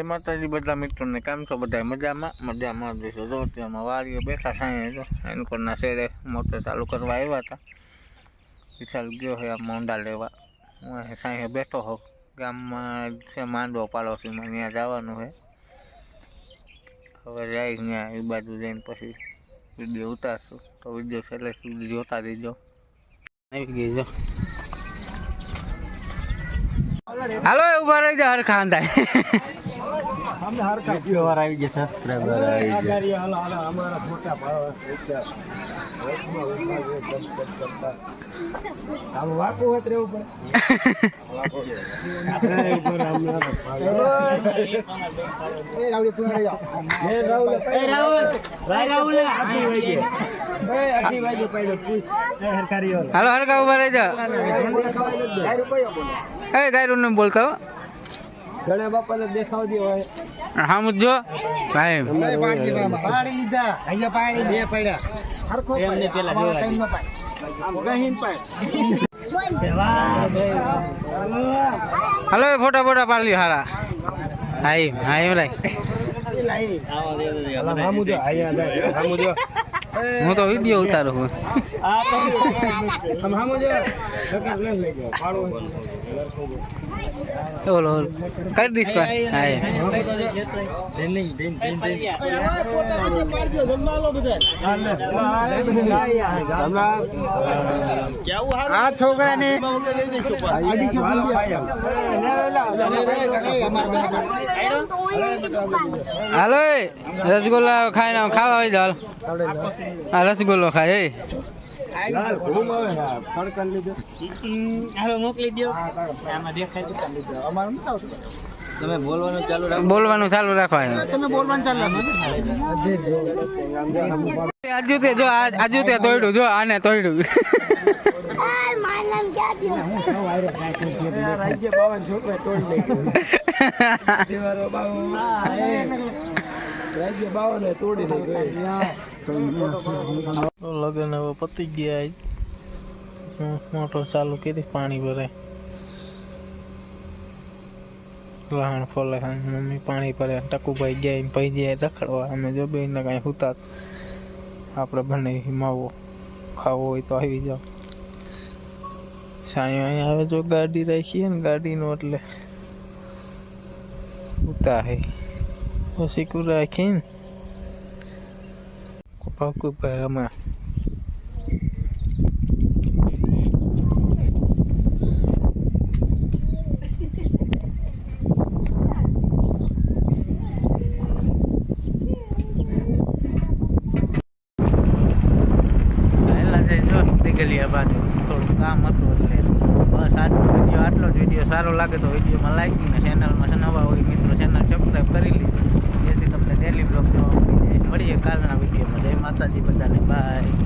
જય માતાજી બધા મિત્રોને, કેમ છો બધા? મજામાં? મજામાં જઈશું જો ત્યાંમાં વાડીએ બેઠા સાંઈ જો, એનકોરના શેરે મોટર ચાલુ કરવા આવ્યા હતા. વિશાલ ગયો છે આમ મોંડા લેવા. હું અહીં સાંઈ બેઠો હોઉં. ગામમાં છે માંડવો પાડોશીમાં ત્યાં જવાનું છે. હવે જાય ત્યાં એ બાજુ જઈને પછી વીડિયો ઉતારશું. તો વીડિયો છેલ્લે સુધી જોતા દેજો આવી ગઈ જો. હાલો ઊભા રહી જા હરખા વ્યવહાર આવી ગયા સબસ્ક્રાઇબર આવી ગયા. હાલો હરખા ઊભા રહી જા એ ગાયરું ને બોલતા. ઘણા બાપાને દેખાવ દે હોય. હા, મુજો ભાઈ. પાણી લીધા અહીંયા પાણી બે પડ્યા એમને પેલા હાલો ફોટા ફોટા પાડી હારા. હાઈ હા એમ રાય હું તો વીડિયો ઉતારું છું. ઓલો ઓલો કરી દઈશ કોઈ હા આ છોકરાને હાલો રસગુલ્લા ખાઈ ના ખાવા આવી જાવ હા રસગુલ્લો ખાય? એ. તમે બોલવાનું ચાલુ રાખો. બોલવાનું ચાલુ રાખવા તમે બોલવાનું ચાલુ આજુ તે જો આજ- તે તોડ્યું જો આને તોડ્યું રાજ્ય બાવન છોકરા તોડી રાજ્ય હવે પતી ગયા મોટર ચાલુ કરી પાણી ભરાય. વાહણ ફોલે મમ્મી પાણી ભરે ટકુભાઈ ગયા ભાઈ ગયા રખડવા. અમે જો બે ને કાંઈ હુતા આપણે બંને માવો ખાવો હોય તો આવી જાઓ. સાંઈ અહીંયા આવે જો ગાડી રાખીએ ને ગાડીનું એટલે ઉતા હે. પછી કુ રાખીને ભાઈ અમે પહેલા જઈ જો દીગલિયા બાજુ થોડું કામ હતું એટલે બસ આજનો વીડિયો આટલો જ વીડિયો સારો લાગે તો વિડીયોમાં લાઈક ને ચેનલમાં નવા હોય મિત્રો ચેનલ સબસ્ક્રાઈબ કરી